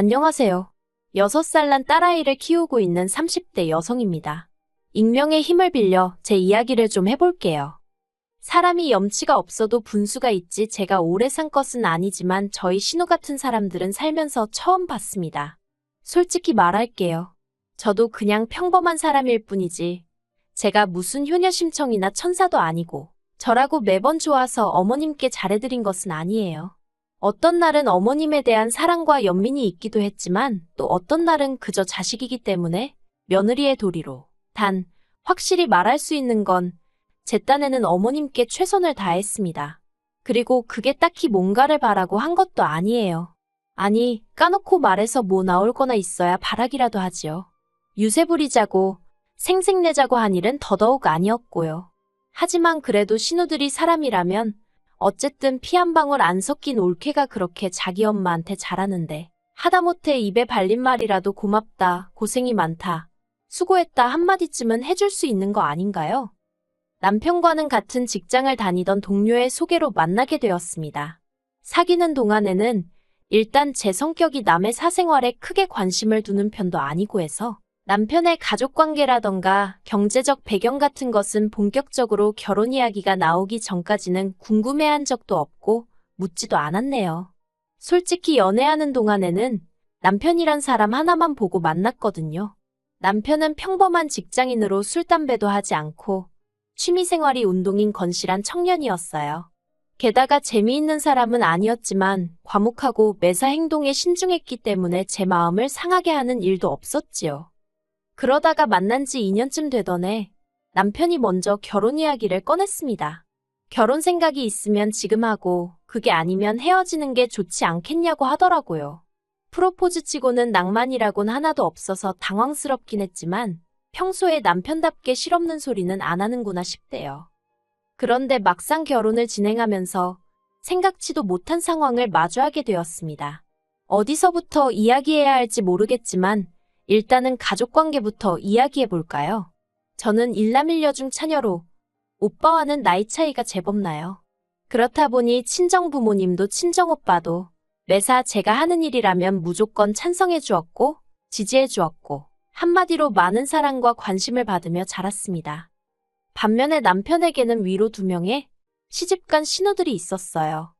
안녕하세요. 6살 난 딸아이를 키우고 있는 30대 여성입니다. 익명의 힘을 빌려 제 이야기를 좀 해볼게요. 사람이 염치가 없어도 분수가 있지 제가 오래 산 것은 아니지만 저희 신우 같은 사람들은 살면서 처음 봤습니다. 솔직히 말할게요. 저도 그냥 평범한 사람일 뿐이지. 제가 무슨 효녀심청이나 천사도 아니고 저라고 매번 좋아서 어머님께 잘해드린 것은 아니에요. 어떤 날은 어머님에 대한 사랑과 연민이 있기도 했지만 또 어떤 날은 그저 자식이기 때문에 며느리의 도리로. 단, 확실히 말할 수 있는 건 제 딴에는 어머님께 최선을 다했습니다. 그리고 그게 딱히 뭔가를 바라고 한 것도 아니에요. 아니, 까놓고 말해서 뭐 나올 거나 있어야 바라기라도 하지요. 유세 부리자고 생색내자고 한 일은 더더욱 아니었고요. 하지만 그래도 신우들이 사람이라면 어쨌든 피 한 방울 안 섞인 올케가 그렇게 자기 엄마한테 잘하는데 하다못해 입에 발린 말이라도 고맙다, 고생이 많다, 수고했다 한마디쯤은 해줄 수 있는 거 아닌가요? 남편과는 같은 직장을 다니던 동료의 소개로 만나게 되었습니다. 사귀는 동안에는 일단 제 성격이 남의 사생활에 크게 관심을 두는 편도 아니고 해서 남편의 가족 관계라던가 경제적 배경 같은 것은 본격적으로 결혼 이야기가 나오기 전까지는 궁금해한 적도 없고 묻지도 않았네요. 솔직히 연애하는 동안에는 남편이란 사람 하나만 보고 만났거든요. 남편은 평범한 직장인으로 술, 담배도 하지 않고 취미생활이 운동인 건실한 청년이었어요. 게다가 재미있는 사람은 아니었지만 과묵하고 매사 행동에 신중했기 때문에 제 마음을 상하게 하는 일도 없었지요. 그러다가 만난 지 2년쯤 되던 해 남편이 먼저 결혼 이야기를 꺼냈습니다. 결혼 생각이 있으면 지금 하고 그게 아니면 헤어지는 게 좋지 않겠냐고 하더라고요. 프로포즈 치고는 낭만이라곤 하나도 없어서 당황스럽긴 했지만 평소에 남편답게 실없는 소리는 안 하는구나 싶대요. 그런데 막상 결혼을 진행하면서 생각지도 못한 상황을 마주하게 되었습니다. 어디서부터 이야기해야 할지 모르겠지만 일단은 가족 관계부터 이야기해 볼까요? 저는 일남일녀 중 차녀로 오빠와는 나이 차이가 제법 나요. 그렇다 보니 친정 부모님도 친정 오빠도 매사 제가 하는 일이라면 무조건 찬성해 주었고 지지해 주었고 한마디로 많은 사랑과 관심을 받으며 자랐습니다. 반면에 남편에게는 위로 두 명의 시집간 신우들이 있었어요.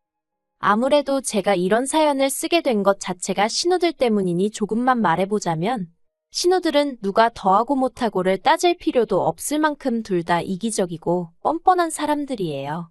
아무래도 제가 이런 사연을 쓰게 된 것 자체가 신우들 때문이니 조금만 말해보자면 신우들은 누가 더하고 못하고를 따질 필요도 없을 만큼 둘 다 이기적이고 뻔뻔한 사람들이에요.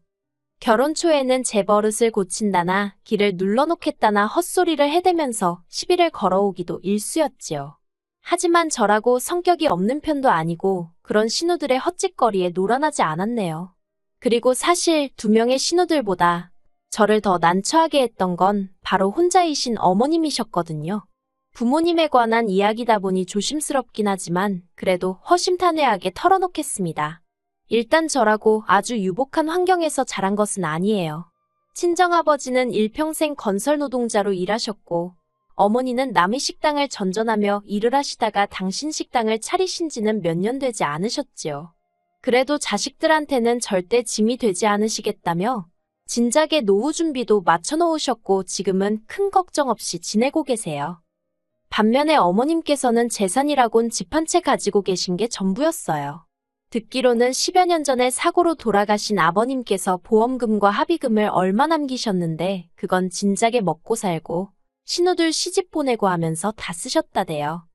결혼 초에는 제 버릇을 고친다나 길을 눌러놓겠다나 헛소리를 해대면서 시비를 걸어오기도 일쑤였지요. 하지만 저라고 성격이 없는 편도 아니고 그런 신우들의 헛짓거리에 노란하지 않았네요. 그리고 사실 두 명의 신우들보다 저를 더 난처하게 했던 건 바로 혼자이신 어머님이셨거든요. 부모님에 관한 이야기다 보니 조심스럽긴 하지만 그래도 허심탄회하게 털어놓겠습니다. 일단 저라고 아주 유복한 환경에서 자란 것은 아니에요. 친정아버지는 일평생 건설 노동자로 일하셨고 어머니는 남의 식당을 전전하며 일을 하시다가 당신 식당을 차리신 지는 몇 년 되지 않으셨지요. 그래도 자식들한테는 절대 짐이 되지 않으시겠다며 진작에 노후 준비도 맞춰 놓으셨고 지금은 큰 걱정 없이 지내고 계세요. 반면에 어머님께서는 재산이라곤 집 한 채 가지고 계신 게 전부였어요. 듣기로는 10여 년 전에 사고로 돌아가신 아버님께서 보험금과 합의금을 얼마 남기셨는데 그건 진작에 먹고 살고 신우들 시집 보내고 하면서 다 쓰셨다대요.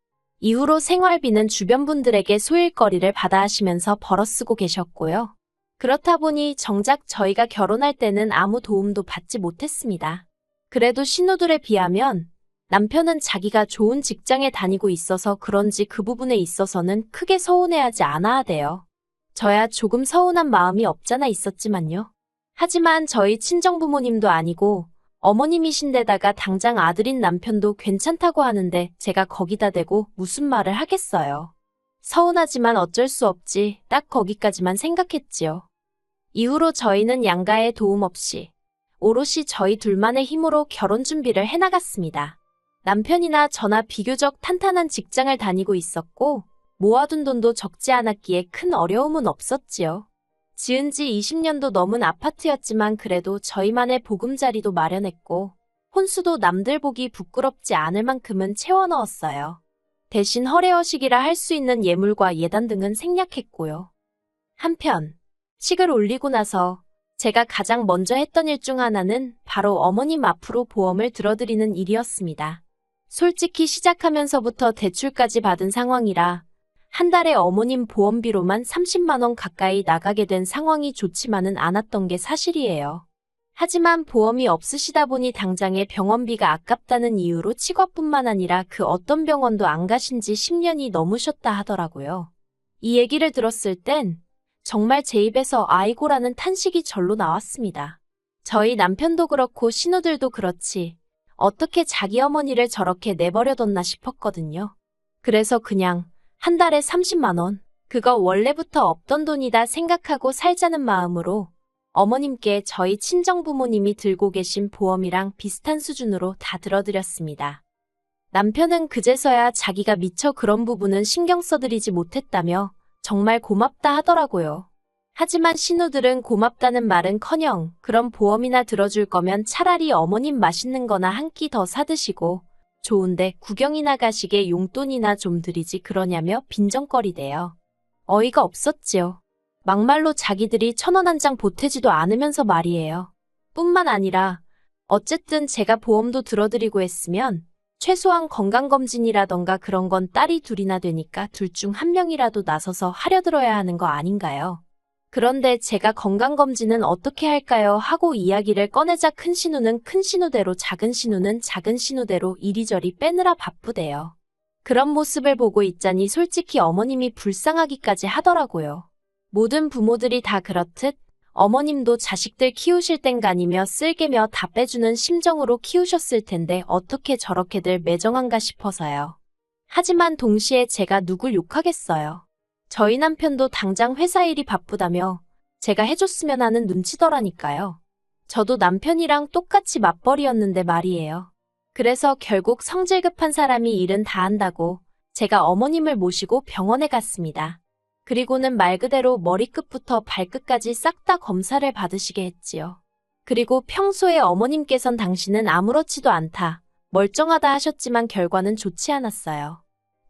이후로 생활비는 주변 분들에게 소일거리를 받아 하시면서 벌어 쓰고 계셨고요. 그렇다 보니 정작 저희가 결혼할 때는 아무 도움도 받지 못했습니다. 그래도 신우들에 비하면 남편은 자기가 좋은 직장에 다니고 있어서 그런지 그 부분에 있어서는 크게 서운해하지 않아야 돼요. 저야 조금 서운한 마음이 없잖아 있었지만요. 하지만 저희 친정부모님도 아니고 어머님이신데다가 당장 아들인 남편도 괜찮다고 하는데 제가 거기다 대고 무슨 말을 하겠어요. 서운하지만 어쩔 수 없지 딱 거기까지만 생각했지요. 이후로 저희는 양가의 도움 없이 오롯이 저희 둘만의 힘으로 결혼 준비를 해나갔습니다. 남편이나 저나 비교적 탄탄한 직장을 다니고 있었고 모아둔 돈도 적지 않았기에 큰 어려움은 없었지요. 지은 지 20년도 넘은 아파트였지만 그래도 저희만의 보금자리도 마련했고 혼수도 남들 보기 부끄럽지 않을 만큼은 채워 넣었어요. 대신 허례허식이라 할 수 있는 예물과 예단 등은 생략했고요. 한편, 식을 올리고 나서 제가 가장 먼저 했던 일 중 하나는 바로 어머님 앞으로 보험을 들어드리는 일이었습니다. 솔직히 시작하면서부터 대출까지 받은 상황이라 한 달에 어머님 보험비로만 30만원 가까이 나가게 된 상황이 좋지만은 않았던 게 사실이에요. 하지만 보험이 없으시다 보니 당장의 병원비가 아깝다는 이유로 치과뿐만 아니라 그 어떤 병원도 안 가신 지 10년이 넘으셨다 하더라고요. 이 얘기를 들었을 땐 정말 제 입에서 아이고라는 탄식이 절로 나왔습니다. 저희 남편도 그렇고 신우들도 그렇지 어떻게 자기 어머니를 저렇게 내버려뒀나 싶었거든요. 그래서 그냥 한 달에 30만 원, 그거 원래부터 없던 돈이다 생각하고 살자는 마음으로 어머님께 저희 친정 부모님이 들고 계신 보험이랑 비슷한 수준으로 다 들어드렸습니다. 남편은 그제서야 자기가 미처 그런 부분은 신경 써드리지 못했다며 정말 고맙다 하더라고요. 하지만 신우들은 고맙다는 말은 커녕 그런 보험이나 들어줄 거면 차라리 어머님 맛있는 거나 한 끼 더 사드시고 좋은데 구경이나 가시게 용돈이나 좀 드리지 그러냐며 빈정거리대요. 어이가 없었지요. 막말로 자기들이 천 원 한 장 보태지도 않으면서 말이에요. 뿐만 아니라 어쨌든 제가 보험도 들어드리고 했으면 최소한 건강검진이라던가 그런 건 딸이 둘이나 되니까 둘 중 한 명이라도 나서서 하려 들어야 하는 거 아닌가요? 그런데 제가 건강검진은 어떻게 할까요? 하고 이야기를 꺼내자 큰 신우는 큰 신우대로 작은 신우는 작은 신우대로 이리저리 빼느라 바쁘대요. 그런 모습을 보고 있자니 솔직히 어머님이 불쌍하기까지 하더라고요. 모든 부모들이 다 그렇듯 어머님도 자식들 키우실 땐 간이며 쓸개며 다 빼주는 심정으로 키우셨을 텐데 어떻게 저렇게들 매정한가 싶어서요. 하지만 동시에 제가 누굴 욕하겠어요. 저희 남편도 당장 회사 일이 바쁘다며 제가 해줬으면 하는 눈치더라니까요. 저도 남편이랑 똑같이 맞벌이였는데 말이에요. 그래서 결국 성질 급한 사람이 일은 다 한다고 제가 어머님을 모시고 병원에 갔습니다. 그리고는 말 그대로 머리끝부터 발끝까지 싹 다 검사를 받으시게 했지요. 그리고 평소에 어머님께선 당신은 아무렇지도 않다, 멀쩡하다 하셨지만 결과는 좋지 않았어요.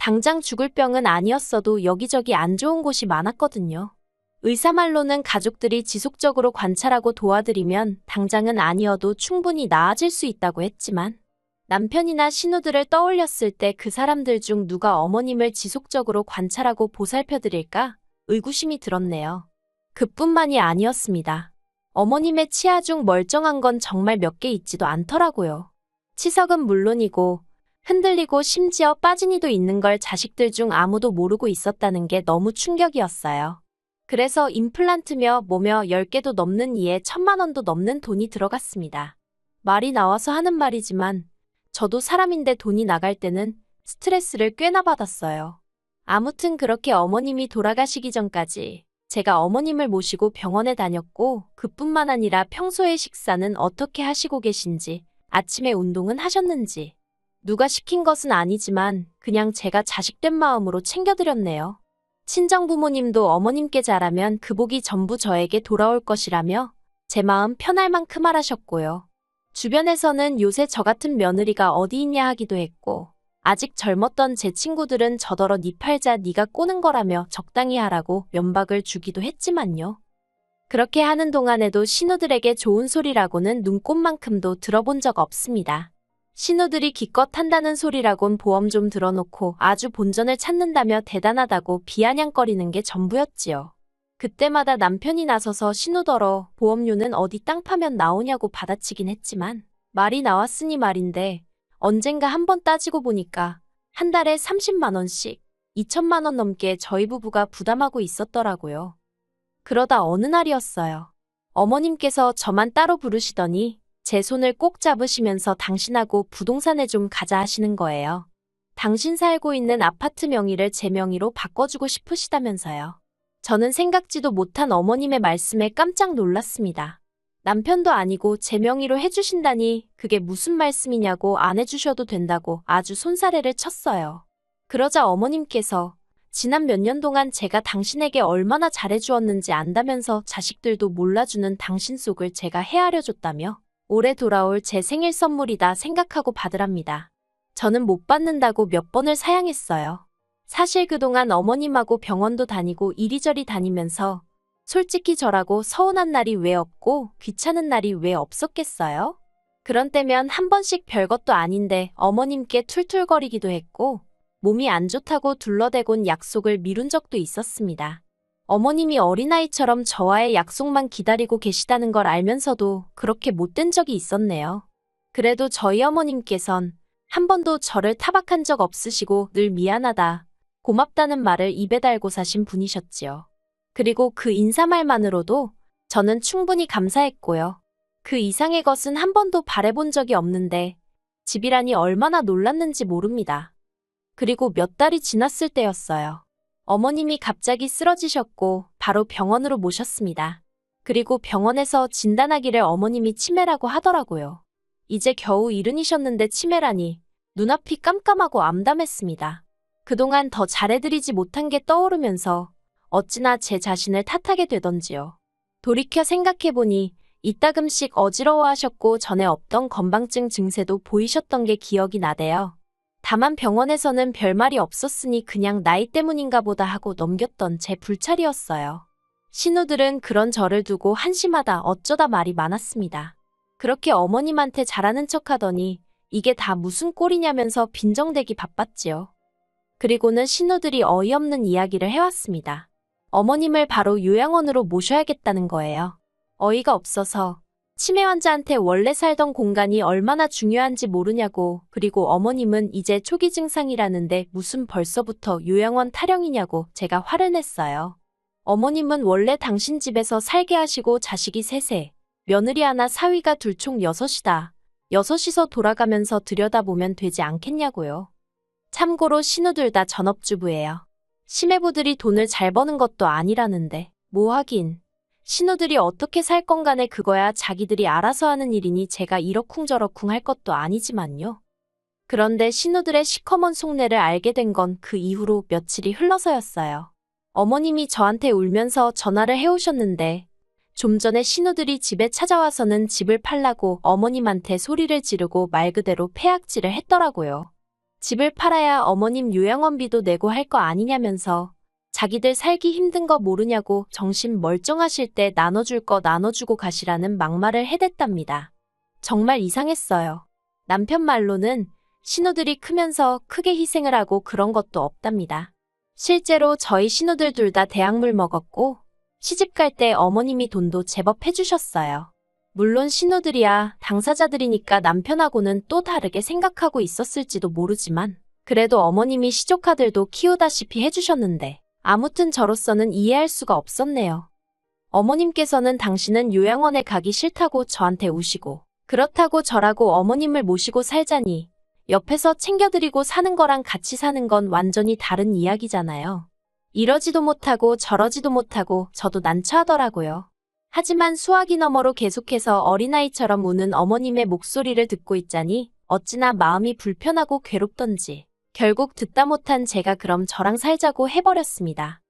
당장 죽을 병은 아니었어도 여기저기 안 좋은 곳이 많았거든요. 의사 말로는 가족들이 지속적으로 관찰하고 도와드리면 당장은 아니어도 충분히 나아질 수 있다고 했지만 남편이나 신우들을 떠올렸을 때 그 사람들 중 누가 어머님을 지속적으로 관찰하고 보살펴 드릴까 의구심이 들었네요. 그뿐만이 아니었습니다. 어머님의 치아 중 멀쩡한 건 정말 몇 개 있지도 않더라고요. 치석은 물론이고 흔들리고 심지어 빠진 이도 있는 걸 자식들 중 아무도 모르고 있었다는 게 너무 충격이었어요. 그래서 임플란트며 뭐며 10개도 넘는 이에 천만 원도 넘는 돈이 들어갔습니다. 말이 나와서 하는 말이지만 저도 사람인데 돈이 나갈 때는 스트레스를 꽤나 받았어요. 아무튼 그렇게 어머님이 돌아가시기 전까지 제가 어머님을 모시고 병원에 다녔고 그뿐만 아니라 평소에 식사는 어떻게 하시고 계신지 아침에 운동은 하셨는지 누가 시킨 것은 아니지만 그냥 제가 자식된 마음으로 챙겨드렸네요. 친정 부모님도 어머님께 잘하면 그 복이 전부 저에게 돌아올 것이라며 제 마음 편할 만큼 하라셨고요. 주변에서는 요새 저 같은 며느리가 어디 있냐 하기도 했고 아직 젊었던 제 친구들은 저더러 니 팔자 니가 꼬는 거라며 적당히 하라고 면박을 주기도 했지만요. 그렇게 하는 동안에도 신우들에게 좋은 소리라고는 눈꽃만큼도 들어본 적 없습니다. 신우들이 기껏 한다는 소리라곤 보험 좀 들어놓고 아주 본전을 찾는다며 대단하다고 비아냥거리는 게 전부였지요. 그때마다 남편이 나서서 신우더러 보험료는 어디 땅 파면 나오냐고 받아치긴 했지만 말이 나왔으니 말인데 언젠가 한번 따지고 보니까 한 달에 30만 원씩 2천만 원 넘게 저희 부부가 부담하고 있었더라고요. 그러다 어느 날이었어요. 어머님께서 저만 따로 부르시더니 제 손을 꼭 잡으시면서 당신하고 부동산에 좀 가자 하시는 거예요. 당신 살고 있는 아파트 명의를 제 명의로 바꿔주고 싶으시다면서요. 저는 생각지도 못한 어머님의 말씀에 깜짝 놀랐습니다. 남편도 아니고 제 명의로 해주신다니 그게 무슨 말씀이냐고 안 해주셔도 된다고 아주 손사래를 쳤어요. 그러자 어머님께서 지난 몇 년 동안 제가 당신에게 얼마나 잘해주었는지 안다면서 자식들도 몰라주는 당신 속을 제가 헤아려줬다며 올해 돌아올 제 생일 선물이다 생각하고 받으랍니다. 저는 못 받는다고 몇 번을 사양했어요. 사실 그동안 어머님하고 병원도 다니고 이리저리 다니면서 솔직히 저라고 서운한 날이 왜 없고 귀찮은 날이 왜 없었겠어요? 그런 때면 한 번씩 별것도 아닌데 어머님께 툴툴거리기도 했고 몸이 안 좋다고 둘러대곤 약속을 미룬 적도 있었습니다. 어머님이 어린아이처럼 저와의 약속만 기다리고 계시다는 걸 알면서도 그렇게 못된 적이 있었네요. 그래도 저희 어머님께선 한 번도 저를 타박한 적 없으시고 늘 미안하다, 고맙다는 말을 입에 달고 사신 분이셨지요. 그리고 그 인사말만으로도 저는 충분히 감사했고요. 그 이상의 것은 한 번도 바래본 적이 없는데 집이라니 얼마나 놀랐는지 모릅니다. 그리고 몇 달이 지났을 때였어요. 어머님이 갑자기 쓰러지셨고 바로 병원으로 모셨습니다. 그리고 병원에서 진단하기를 어머님이 치매라고 하더라고요. 이제 겨우 이른이셨는데 치매라니 눈앞이 깜깜하고 암담했습니다. 그동안 더 잘해드리지 못한 게 떠오르면서 어찌나 제 자신을 탓하게 되던지요. 돌이켜 생각해보니 이따금씩 어지러워하셨고 전에 없던 건방증 증세도 보이셨던 게 기억이 나대요. 다만 병원에서는 별말이 없었으니 그냥 나이 때문인가 보다 하고 넘겼던 제 불찰이었어요. 신우들은 그런 저를 두고 한심하다 어쩌다 말이 많았습니다. 그렇게 어머님한테 잘하는 척 하더니 이게 다 무슨 꼴이냐면서 빈정대기 바빴지요. 그리고는 신우들이 어이없는 이야기를 해왔습니다. 어머님을 바로 요양원으로 모셔야겠다는 거예요. 어이가 없어서 치매 환자한테 원래 살던 공간이 얼마나 중요한지 모르냐고 그리고 어머님은 이제 초기 증상이라는데 무슨 벌써부터 요양원 타령이냐고 제가 화를 냈어요. 어머님은 원래 당신 집에서 살게 하시고 자식이 셋에 며느리 하나 사위가 둘 총 여섯이다. 여섯이서 돌아가면서 들여다보면 되지 않겠냐고요. 참고로 신우들 다 전업주부예요. 심해부들이 돈을 잘 버는 것도 아니라는데 뭐 하긴. 신우들이 어떻게 살 건 간에 그거야 자기들이 알아서 하는 일이니 제가 이러쿵저러쿵 할 것도 아니지만요. 그런데 신우들의 시커먼 속내를 알게 된 건 그 이후로 며칠이 흘러서였어요. 어머님이 저한테 울면서 전화를 해오셨는데 좀 전에 신우들이 집에 찾아와서는 집을 팔라고 어머님한테 소리를 지르고 말 그대로 폐악질을 했더라고요. 집을 팔아야 어머님 요양원비도 내고 할 거 아니냐면서 자기들 살기 힘든 거 모르냐고 정신 멀쩡하실 때 나눠줄 거 나눠주고 가시라는 막말을 해댔답니다. 정말 이상했어요. 남편 말로는 신우들이 크면서 크게 희생을 하고 그런 것도 없답니다. 실제로 저희 신우들 둘 다 대학물 먹었고 시집 갈 때 어머님이 돈도 제법 해주셨어요. 물론 신우들이야 당사자들이니까 남편하고는 또 다르게 생각하고 있었을지도 모르지만 그래도 어머님이 시조카들도 키우다시피 해주셨는데 아무튼 저로서는 이해할 수가 없었네요. 어머님께서는 당신은 요양원에 가기 싫다고 저한테 우시고 그렇다고 저라고 어머님을 모시고 살자니 옆에서 챙겨드리고 사는 거랑 같이 사는 건 완전히 다른 이야기잖아요. 이러지도 못하고 저러지도 못하고 저도 난처하더라고요. 하지만 수화기 너머로 계속해서 어린아이처럼 우는 어머님의 목소리를 듣고 있자니 어찌나 마음이 불편하고 괴롭던지 결국 듣다 못한 제가 그럼 저랑 살자고 해버렸습니다.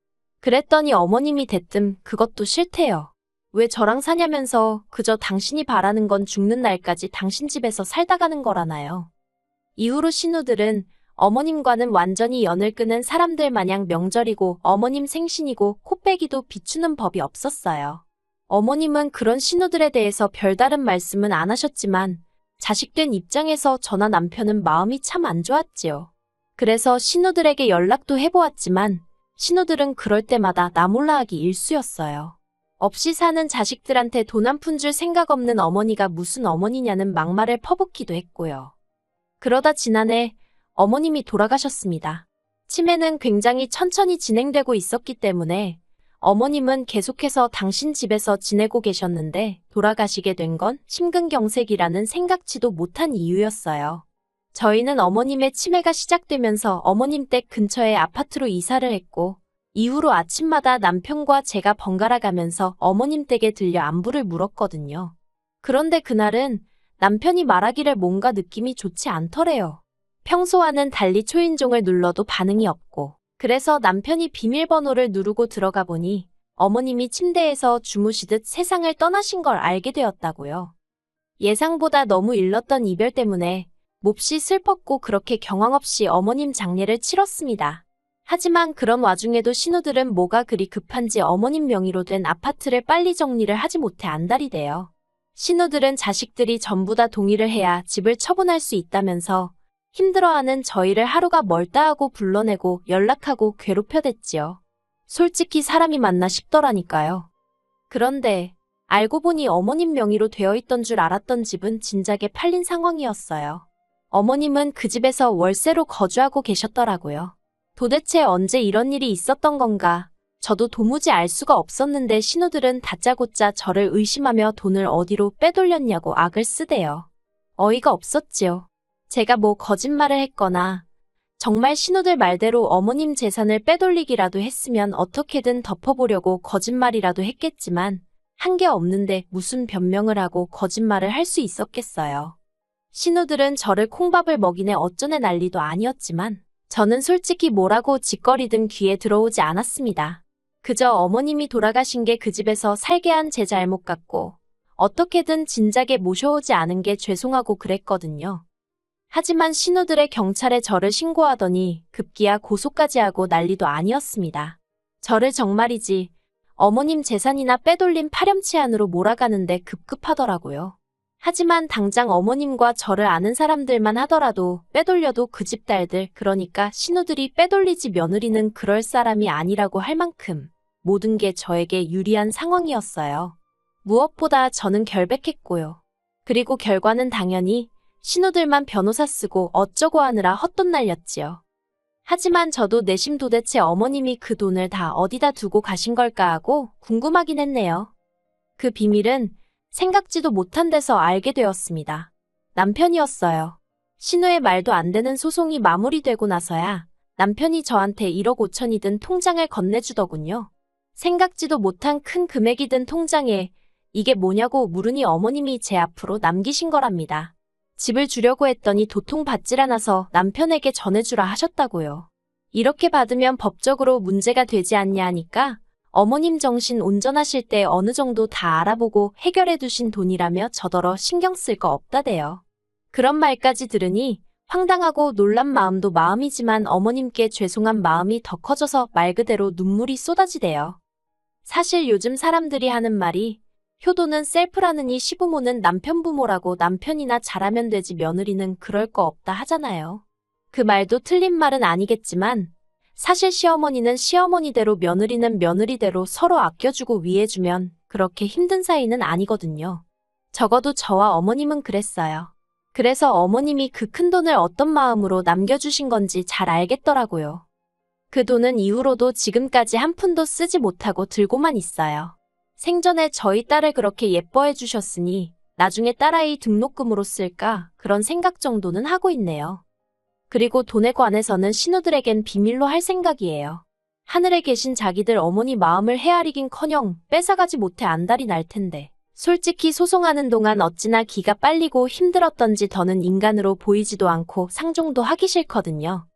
그랬더니 어머님이 대뜸 그것도 싫대요. 왜 저랑 사냐면서 그저 당신이 바라는 건 죽는 날까지 당신 집에서 살다 가는 거라나요. 이후로 신우들은 어머님과는 완전히 연을 끄는 사람들 마냥 명절이고 어머님 생신이고 코빼기도 비추는 법이 없었어요. 어머님은 그런 신우들에 대해서 별다른 말씀은 안 하셨지만 자식된 입장에서 저나 남편은 마음이 참 안 좋았지요. 그래서 신우들에게 연락도 해보았지만 신우들은 그럴 때마다 나 몰라 하기 일쑤였어요. 없이 사는 자식들한테 돈 한 푼 줄 생각 없는 어머니가 무슨 어머니냐는 막말을 퍼붓기도 했고요. 그러다 지난해 어머님이 돌아가셨습니다. 치매는 굉장히 천천히 진행되고 있었기 때문에 어머님은 계속해서 당신 집에서 지내고 계셨는데 돌아가시게 된 건 심근경색이라는 생각지도 못한 이유였어요. 저희는 어머님의 치매가 시작되면서 어머님 댁 근처에 아파트로 이사를 했고 이후로 아침마다 남편과 제가 번갈아 가면서 어머님 댁에 들려 안부를 물었거든요. 그런데 그날은 남편이 말하기를 뭔가 느낌이 좋지 않더래요. 평소와는 달리 초인종을 눌러도 반응이 없고 그래서 남편이 비밀번호를 누르고 들어가 보니 어머님이 침대에서 주무시듯 세상을 떠나신 걸 알게 되었다고요. 예상보다 너무 일렀던 이별 때문에 몹시 슬펐고 그렇게 경황 없이 어머님 장례를 치렀습니다. 하지만 그런 와중에도 신우들은 뭐가 그리 급한지 어머님 명의로 된 아파트를 빨리 정리를 하지 못해 안달이 돼요. 신우들은 자식들이 전부 다 동의를 해야 집을 처분할 수 있다면서 힘들어하는 저희를 하루가 멀다 하고 불러내고 연락하고 괴롭혀댔지요. 솔직히 사람이 맞나 싶더라니까요. 그런데 알고 보니 어머님 명의로 되어 있던 줄 알았던 집은 진작에 팔린 상황이었어요. 어머님은 그 집에서 월세로 거주하고 계셨더라고요. 도대체 언제 이런 일이 있었던 건가? 저도 도무지 알 수가 없었는데 신우들은 다짜고짜 저를 의심하며 돈을 어디로 빼돌렸냐고 악을 쓰대요. 어이가 없었지요. 제가 뭐 거짓말을 했거나 정말 신우들 말대로 어머님 재산을 빼돌리기라도 했으면 어떻게든 덮어보려고 거짓말이라도 했겠지만 한 게 없는데 무슨 변명을 하고 거짓말을 할 수 있었겠어요. 신우들은 저를 콩밥을 먹이네 어쩌네 난리도 아니었지만 저는 솔직히 뭐라고 짓거리든 귀에 들어오지 않았습니다. 그저 어머님이 돌아가신 게 그 집에서 살게 한 제 잘못 같고 어떻게든 진작에 모셔오지 않은 게 죄송하고 그랬거든요. 하지만 신우들의 경찰에 저를 신고하더니 급기야 고소까지 하고 난리도 아니었습니다. 저를 정말이지 어머님 재산이나 빼돌린 파렴치 안으로 몰아가는데 급급하더라고요. 하지만 당장 어머님과 저를 아는 사람들만 하더라도 빼돌려도 그 집 딸들, 그러니까 신우들이 빼돌리지 며느리는 그럴 사람이 아니라고 할 만큼 모든 게 저에게 유리한 상황이었어요. 무엇보다 저는 결백했고요. 그리고 결과는 당연히 신우들만 변호사 쓰고 어쩌고 하느라 헛돈 날렸지요. 하지만 저도 내심 도대체 어머님이 그 돈을 다 어디다 두고 가신 걸까 하고 궁금하긴 했네요. 그 비밀은 생각지도 못한 데서 알게 되었습니다. 남편이었어요. 신우의 말도 안 되는 소송이 마무리되고 나서야 남편이 저한테 1억 5천이 든 통장을 건네주더군요. 생각지도 못한 큰 금액이 든 통장에 이게 뭐냐고 물으니 어머님이 제 앞으로 남기신 거랍니다. 집을 주려고 했더니 도통 받질 않아서 남편에게 전해주라 하셨다고요. 이렇게 받으면 법적으로 문제가 되지 않냐 하니까 어머님 정신 온전하실 때 어느 정도 다 알아보고 해결해 두신 돈이라며 저더러 신경 쓸 거 없다대요. 그런 말까지 들으니 황당하고 놀란 마음도 마음이지만 어머님께 죄송한 마음이 더 커져서 말 그대로 눈물이 쏟아지대요. 사실 요즘 사람들이 하는 말이 효도는 셀프라느니 시부모는 남편 부모라고 남편이나 잘하면 되지 며느리는 그럴 거 없다 하잖아요. 그 말도 틀린 말은 아니겠지만 사실 시어머니는 시어머니대로 며느리는 며느리대로 서로 아껴주고 위해주면 그렇게 힘든 사이는 아니거든요. 적어도 저와 어머님은 그랬어요. 그래서 어머님이 그 큰 돈을 어떤 마음으로 남겨주신 건지 잘 알겠더라고요. 그 돈은 이후로도 지금까지 한 푼도 쓰지 못하고 들고만 있어요. 생전에 저희 딸을 그렇게 예뻐해 주셨으니 나중에 딸아이 등록금으로 쓸까 그런 생각 정도는 하고 있네요. 그리고 돈에 관해서는 신우들에겐 비밀로 할 생각이에요. 하늘에 계신 자기들 어머니 마음을 헤아리긴커녕 뺏어가지 못해 안달이 날 텐데. 솔직히 소송하는 동안 어찌나 기가 빨리고 힘들었던지 더는 인간으로 보이지도 않고 상종도 하기 싫거든요.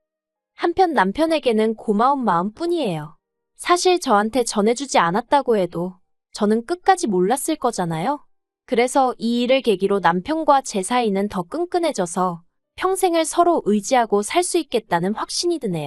한편 남편에게는 고마운 마음뿐이에요. 사실 저한테 전해주지 않았다고 해도 저는 끝까지 몰랐을 거잖아요. 그래서 이 일을 계기로 남편과 제 사이는 더 끈끈해져서 평생을 서로 의지하고 살 수 있겠다는 확신이 드네요.